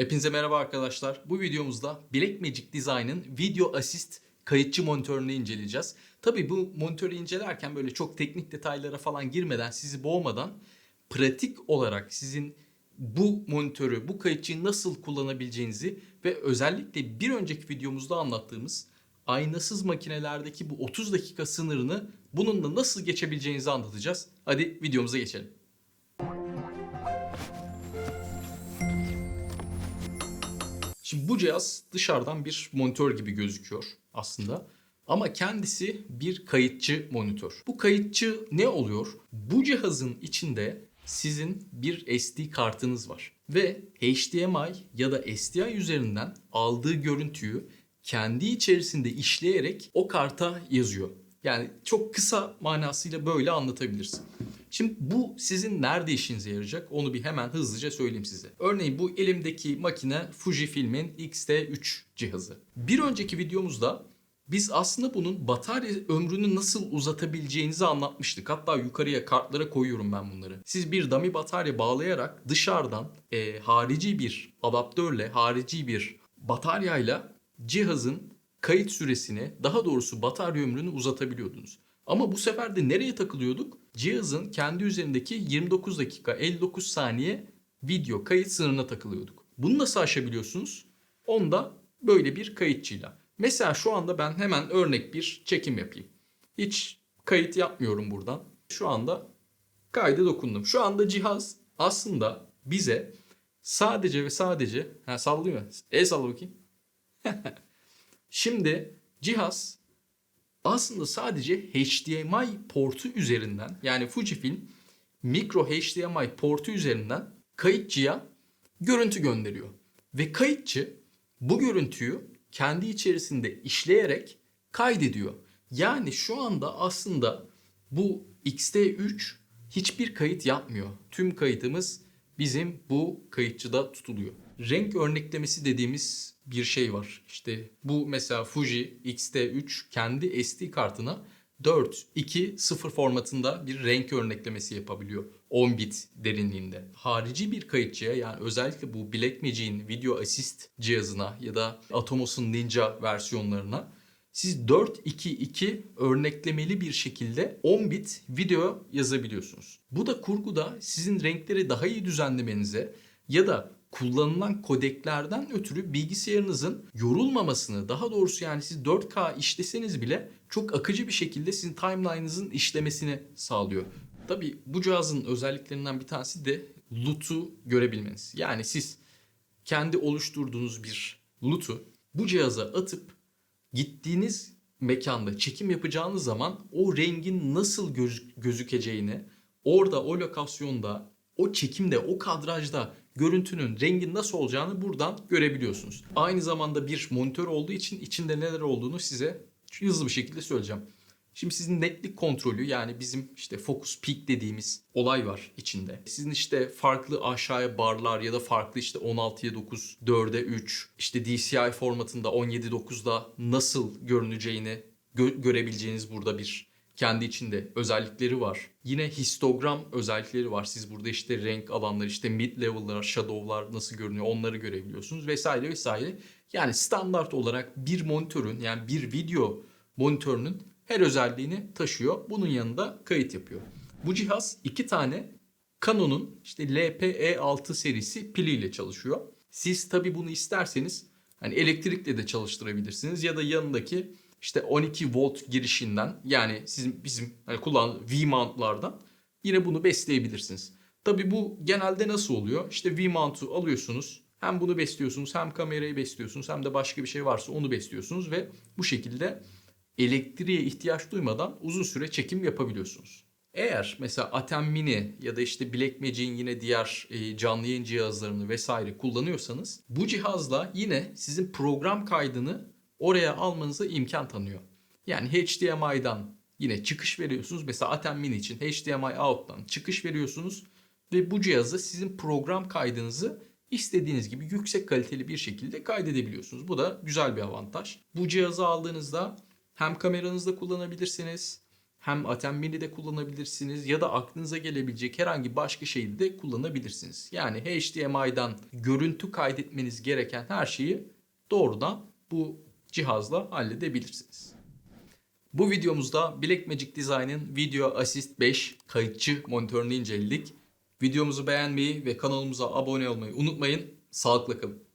Hepinize merhaba arkadaşlar. Bu videomuzda Blackmagic Design'ın Video Assist kayıtçı monitörünü inceleyeceğiz. Tabii bu monitörü incelerken böyle çok teknik detaylara falan girmeden, sizi boğmadan pratik olarak sizin bu monitörü, bu kayıtçıyı nasıl kullanabileceğinizi ve özellikle bir önceki videomuzda anlattığımız aynasız makinelerdeki bu 30 dakika sınırını bununla nasıl geçebileceğinizi anlatacağız. Hadi videomuza geçelim. Şimdi bu cihaz dışarıdan bir monitör gibi gözüküyor aslında. Ama kendisi bir kayıtçı monitör. Bu kayıtçı ne oluyor? Bu cihazın içinde sizin bir SD kartınız var. Ve HDMI ya da SDI üzerinden aldığı görüntüyü kendi içerisinde işleyerek o karta yazıyor. Yani çok kısa manasıyla böyle anlatabilirsin. Şimdi bu sizin nerede işinize yarayacak onu bir hemen hızlıca söyleyeyim size. Örneğin bu elimdeki makine Fujifilm'in X-T3 cihazı. Bir önceki videomuzda biz aslında bunun batarya ömrünü nasıl uzatabileceğinizi anlatmıştık. Hatta yukarıya kartlara koyuyorum ben bunları. Siz bir dummy batarya bağlayarak dışarıdan e, harici bir adaptörle, harici bir bataryayla cihazın kayıt süresini, daha doğrusu batarya ömrünü uzatabiliyordunuz. Ama bu sefer de nereye takılıyorduk? Cihazın kendi üzerindeki 29 dakika 59 saniye video kayıt sınırına takılıyorduk. Bunu nasıl aşabiliyorsunuz? Onu da böyle bir kayıtçıyla. Mesela şu anda ben hemen örnek bir çekim yapayım. Hiç kayıt yapmıyorum buradan. Şu anda kayda dokundum. Şu anda cihaz aslında bize sadece ve sadece ha sallıyor. El salla bakayım. Şimdi cihaz aslında sadece HDMI portu üzerinden yani Fujifilm mikro HDMI portu üzerinden kayıtçıya görüntü gönderiyor. Ve kayıtçı bu görüntüyü kendi içerisinde işleyerek kaydediyor. Yani şu anda aslında bu X-T3 hiçbir kayıt yapmıyor. Tüm kayıtımız bizim bu kayıtçıda tutuluyor. Renk örneklemesi dediğimiz bir şey var. İşte bu mesela Fuji X-T3 kendi SD kartına 4, 2, 0 formatında bir renk örneklemesi yapabiliyor. 10 bit derinliğinde. Harici bir kayıtçıya yani özellikle bu Blackmagic'in Video Assist cihazına ya da Atomos'un Ninja versiyonlarına siz 4-2-2 örneklemeli bir şekilde 10 bit video yazabiliyorsunuz. Bu da kurguda sizin renkleri daha iyi düzenlemenize ya da kullanılan kodeklerden ötürü bilgisayarınızın yorulmamasını daha doğrusu yani siz 4K işleseniz bile çok akıcı bir şekilde sizin timeline'ınızın işlemesini sağlıyor. Tabi bu cihazın özelliklerinden bir tanesi de LUT'u görebilmeniz. Yani siz kendi oluşturduğunuz bir LUT'u bu cihaza atıp gittiğiniz mekanda çekim yapacağınız zaman o rengin nasıl göz- gözükeceğini orada o lokasyonda o çekimde o kadrajda görüntünün rengin nasıl olacağını buradan görebiliyorsunuz. Aynı zamanda bir monitör olduğu için içinde neler olduğunu size hızlı bir şekilde söyleyeceğim. Şimdi sizin netlik kontrolü yani bizim işte focus peak dediğimiz olay var içinde. Sizin işte farklı aşağıya barlar ya da farklı işte 16'ya 9, 4'e 3, işte DCI formatında 17 9'da nasıl görüneceğini gö- görebileceğiniz burada bir kendi içinde özellikleri var. Yine histogram özellikleri var. Siz burada işte renk alanları, işte mid level'lar, shadow'lar nasıl görünüyor onları görebiliyorsunuz vesaire vesaire. Yani standart olarak bir monitörün yani bir video monitörünün her özelliğini taşıyor. Bunun yanında kayıt yapıyor. Bu cihaz iki tane Canon'un işte LPE6 serisi piliyle çalışıyor. Siz tabi bunu isterseniz hani elektrikle de çalıştırabilirsiniz ya da yanındaki işte 12 volt girişinden yani sizin bizim hani kullandığımız V-mount'lardan yine bunu besleyebilirsiniz. Tabi bu genelde nasıl oluyor? İşte V-mount'u alıyorsunuz. Hem bunu besliyorsunuz hem kamerayı besliyorsunuz hem de başka bir şey varsa onu besliyorsunuz ve bu şekilde elektriğe ihtiyaç duymadan uzun süre çekim yapabiliyorsunuz. Eğer mesela Atem Mini ya da işte Blackmagic'in yine diğer e, canlı yayın cihazlarını vesaire kullanıyorsanız bu cihazla yine sizin program kaydını oraya almanıza imkan tanıyor. Yani HDMI'dan yine çıkış veriyorsunuz. Mesela Atem Mini için HDMI out'tan çıkış veriyorsunuz ve bu cihazda sizin program kaydınızı istediğiniz gibi yüksek kaliteli bir şekilde kaydedebiliyorsunuz. Bu da güzel bir avantaj. Bu cihazı aldığınızda hem kameranızda kullanabilirsiniz hem Atem Mini'de kullanabilirsiniz ya da aklınıza gelebilecek herhangi başka şeyi de kullanabilirsiniz. Yani HDMI'dan görüntü kaydetmeniz gereken her şeyi doğrudan bu cihazla halledebilirsiniz. Bu videomuzda Blackmagic Design'ın Video Assist 5 kayıtçı monitörünü inceledik. Videomuzu beğenmeyi ve kanalımıza abone olmayı unutmayın. Sağlıkla kalın.